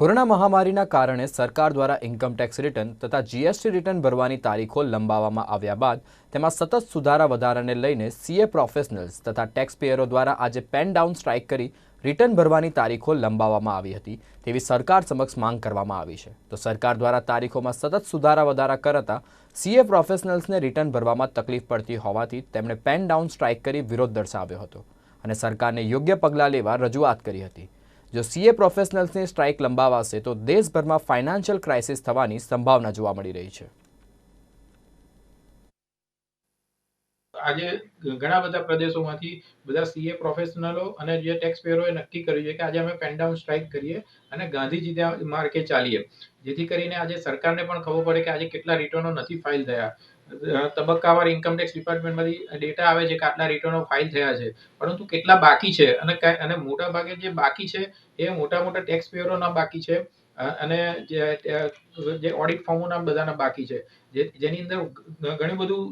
Corona મહામારીના કારણે સરકાર દ્વારા ઇન્કમટેક્સ રિટર્ન તથા જીએસટી રિટર્ન ભરવાની તારીખો લંબાવવામાં આવ્યા બાદ તેમાં સતત સુધારા વધારાને લઈને સીએ પ્રોફેશનલ્સ તથા ટેક્સપેયરો દ્વારા આજે પેન ડાઉન સ્ટ્રાઇક કરી રિટર્ન ભરવાની તારીખો લંબાવવામાં આવી હતી તેવી સરકાર સમક્ષ માંગ કરવામાં આવી છે. તો સરકાર દ્વારા તારીખોમાં સતત સુધારા વધારા કરતા સીએ પ્રોફેશનલ્સને રિટર્ન ભરવામાં તકલીફ પડતી હોવાથી તેમણે પેન ડાઉન સ્ટ્રાઇક કરી વિરોધ દર્શાવ્યો હતો અને સરકારને યોગ્ય પગલાં લેવા રજૂઆત કરી હતી. જો સીએ પ્રોફેશનલ્સની સ્ટ્રાઇક લંબાવાશે, તો દેશભરમાં ફાઇનાન્શિયલ ક્રાઇસિસ થવાની સંભાવના જોવા મળી રહી છે. આજે ઘણા બધા પ્રદેશોમાંથી બધા સીએ પ્રોફેશનલો અને જે ટેક્સ પેયરોએ નક્કી કર્યું છે કે આજે અમે પેનડાઉન સ્ટ્રાઇક કરીએ અને ગાંધીજી ત્યાં માર્કે ચાલીએ. જેથી કરીને આજે સરકારને પણ ખબર પડે કે આજે કેટલા રિટર્નો નથી ફાઇલ થયા. અ, ઇન્કમ ટેક્સ ડિપાર્ટમેન્ટમાંથી ડેટા આવે છે કે આટલા રિટર્નો ફાઇલ થયા છે. પરંતુ કેટલા બાકી છે? અને અને મોટા ભાગે જે બાકી છે એ મોટા મોટા ટેક્સ પેયરોના બાકી છે. અને જે ઓડિટ ફોર્મોના બધાના બાકી છે. જે, જેની અંદર ઘણું બધું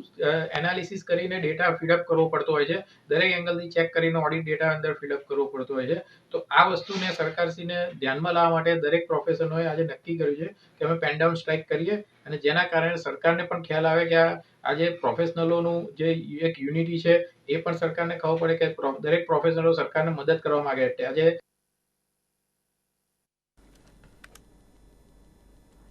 એનાલિસિસ કરીને ડેટા ફીડઅપ કરવો પડતો હોય છે. દરેક એંગલથી ચેક કરીને ઓડિટ ડેટા અંદર ફીડઅપ કરવો પડતો હોય છે. તો આ વસ્તુને સરકારશ્રીને ધ્યાનમાં લાવવા માટે દરેક પ્રોફેશનોએ આજે નક્કી કર્યું છે કે અમે પેનડાઉન સ્ટ્રાઇક કરીએ અને જેના કારણે સરકારને પણ ખ્યાલ આવે કે આ આજે પ્રોફેશનલોનું જે એક યુનિટી છે, એ પણ સરકારને ખબર પડે કે દરેક પ્રોફેશનલો સરકારને મદદ કરવા માંગે છે. આજે